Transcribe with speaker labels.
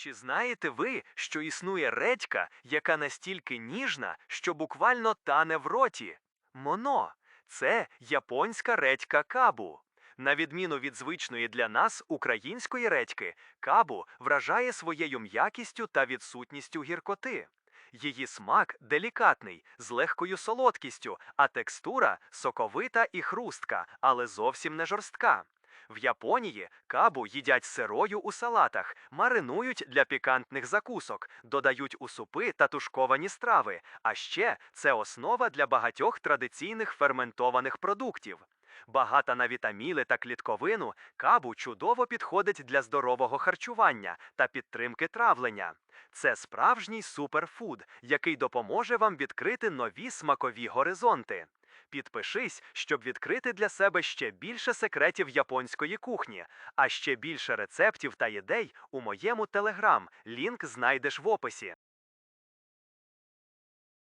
Speaker 1: Чи знаєте ви, що існує редька, яка настільки ніжна, що буквально тане в роті? Моно це японська редька кабу. На відміну від звичної для нас української редьки, кабу вражає своєю м'якістю та відсутністю гіркоти. Її смак делікатний, з легкою солодкістю, а текстура соковита і хрустка, але зовсім не жорстка. В Японії кабу їдять сирою у салатах, маринують для пікантних закусок, додають у супи та тушковані страви. А ще це основа для багатьох традиційних ферментованих продуктів. Багата на вітаміни та клітковину, кабу чудово підходить для здорового харчування та підтримки травлення. Це справжній суперфуд, який допоможе вам відкрити нові смакові горизонти. Підпишись, щоб відкрити для себе ще більше секретів японської кухні, а ще більше рецептів та ідей у моєму телеграм. Лінк знайдеш в описі.